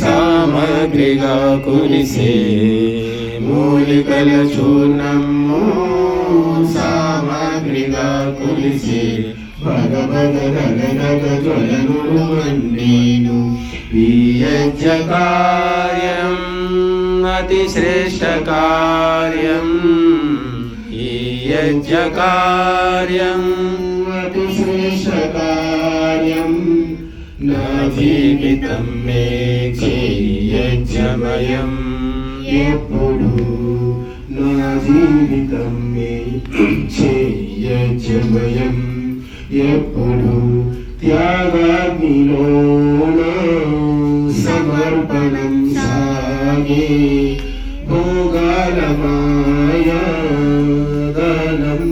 సామగ్రిగా కురిసే మూలికల చూర్ణము సామగ్రిగా కురిసే భగ భగ రగ రగ ఈ యజ్ఞ అతి శ్రేష్ట ఈ యజ్ఞ అతి శ్రేష్ట నా జీవితం మే యజ్ఞమయం ఎప్పుడు నా జీవితం మే యజ్ఞమయం ఎప్పుడు త్యాగాగ్నిలో సమర్పణం సాగే భోగాల మాయా దానం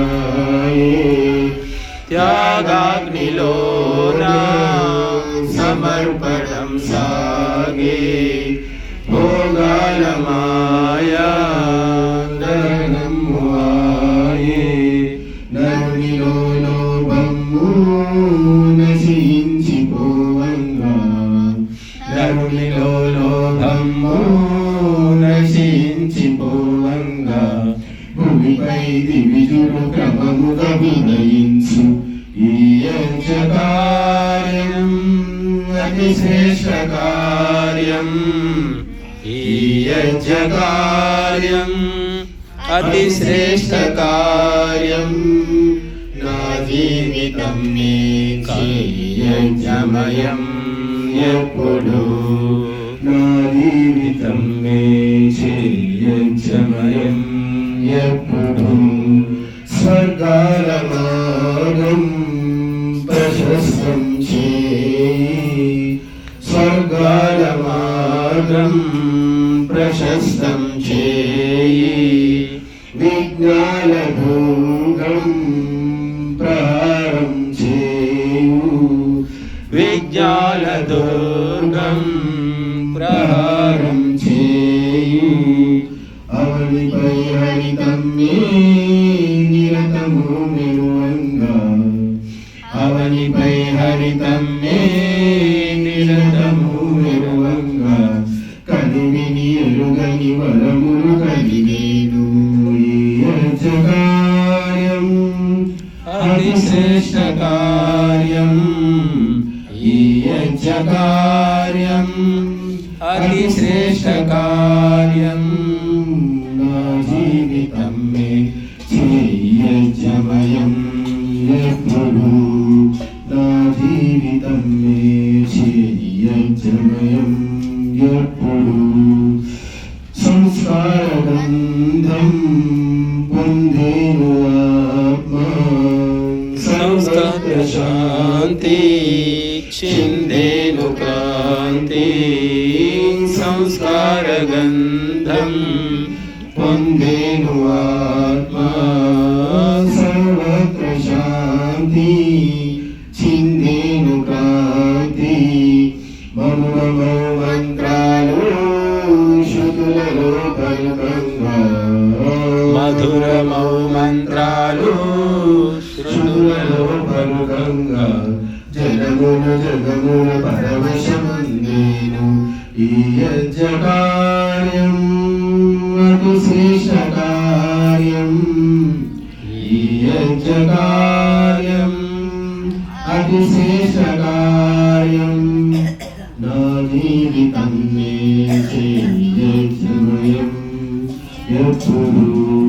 ఆయే లోభము సాగే భూమిపై దివిజుడు క్రమముగా వినయించు అతి శ్రేష్ట కార్యం ఈ కార్యం నా జీవితం యజ్ఞమయం ఎప్పుడు. నా జీవితం యజ్ఞమయం ఎప్పుడు. స్వర్గాల మార్గం ప్రశస్తం చే స్వర్గాల మార్గం ప్రశస్తం చేయి విజ్ఞాన భూగం ప్రారం చేయు విజ్ఞాన దుర్గం ప్రహారం చేయు అవనిపై హరితమ్మే నిరతము మెరువంగా అవనిపై హరితమ్మే నిరతము ఎరుగని వరములు కలిగేను ఈ యజ్ఞకార్యం అతి శ్రేష్ట కార్యం ఈ యజ్ఞకార్యం అతి శ్రేష్ట కార్యం నా జీవితం మే యజ్ఞమయం ఎప్పుడు నా జీవితం మే యజ్ఞమయం ఎప్పుడు सारगन्धं बुन्धिर्वात्मा संस्तत्र शान्ति क्षिन्धेनुकान्ति संस्कारगन्धं पुन्धेनुवात्मा सर्वत्र शान्ति छिन्धेनुकान्ति मम మధురమౌ మంత్రాలు శృతులలో పలుకంగా జగమును జగమును పరవశమందేను ఈ యజ్ఞకార్యం అతి శేషకార్యం ఈ యజ్ఞకార్యం అతి శేషకార్యం నా జీవితం నే చేయి ఎప్పుడు